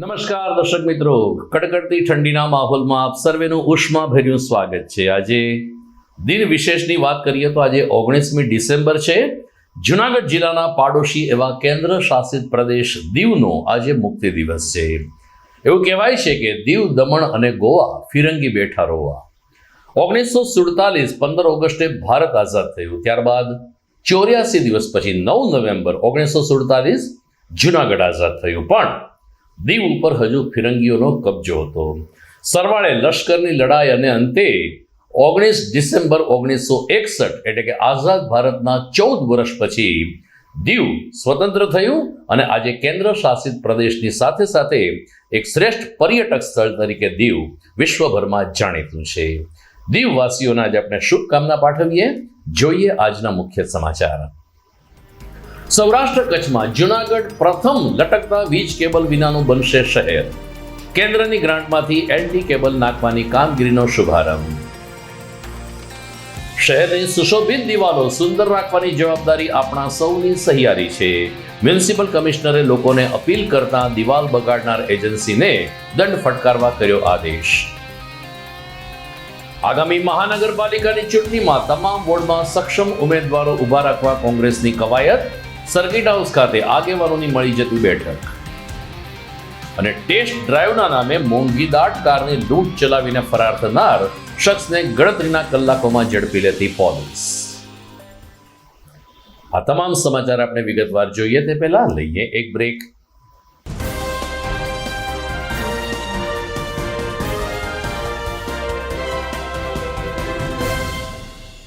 નમસ્કાર દર્શક મિત્રો. કડકડતી ઠંડીના માહોલમાં આપ સર્વેનું ઉષ્માભર્યું સ્વાગત છે. આજે દિન વિશેષની વાત કરીએ તો આજે ઓગણીસમી ડિસેમ્બર છે. જુનાગઢ જિલ્લાના પાડોશી એવા કેન્દ્ર શાસિત પ્રદેશ દીવનો આજે મુક્તિ દિવસ છે. એવું કહેવાય છે કે દીવ, દમણ અને ગોવા ફિરંગી બેઠા રોવા. ઓગણીસો સુડતાલીસ પંદર ઓગસ્ટે ભારત આઝાદ થયું. ત્યારબાદ ચોર્યાસી દિવસ પછી નવ નવેમ્બર ઓગણીસો સુડતાલીસ જુનાગઢ આઝાદ થયું. પણ દીવ ઉપર હજુ ફિરંગીઓનો કબજો હતો. સરવાળે લશ્કરની લડાઈ અને અંતે ઓગણીસ ડિસેમ્બર ઓગણીસો એકસઠ એટલે કે આઝાદ ભારતના ચૌદ વર્ષ પછી દીવ સ્વતંત્ર થયું અને આજે કેન્દ્ર શાસિત પ્રદેશની સાથે સાથે એક શ્રેષ્ઠ પર્યટક સ્થળ તરીકે દીવ વિશ્વભરમાં જાણીતું છે. દીવવાસીઓને આજે આપણે શુભકામના પાઠવીએ. જોઈએ આજના મુખ્ય સમાચાર. સૌરાષ્ટ્ર કચ્છમાં જુનાગઢ પ્રથમ લટકતા વીજ કેબલ વિનાનું બનશે શહેર. કેન્દ્રની ગ્રાન્ટમાંથી એલટી કેબલ નાખવાની કામગીરીનો શુભારંભ. શહેરની સુશોભિત દિવાલો સુંદર રાખવાની જવાબદારી આપણા સૌની સહિયારી છે. મ્યુનિસિપલ કમિશનરે લોકોને અપીલ કરતા દિવાલ બગાડનાર એજન્સીને દંડ ફટકારવા કર્યો આદેશ. આગામી મહાનગરપાલિકાની ચૂંટણીમાં તમામ વોર્ડમાં સક્ષમ ઉમેદવારો ઊભા રાખવા કોંગ્રેસની કવાયત સર્કિટ હાઉસ ખાતે આગેવાનોની મળી જતી બેઠક. અને ટેસ્ટ ડ્રાઈવના નામે મોંઘીદાટ કારની લૂંટ ચલાવીને ફરાર થનાર શખ્સને ગણતરીના કલાકોમાં ઝડપી લેતી પોલીસ. આ તમામ સમાચાર આપણે વિગતવાર જોઈએ તે પહેલા લઈએ એક બ્રેક.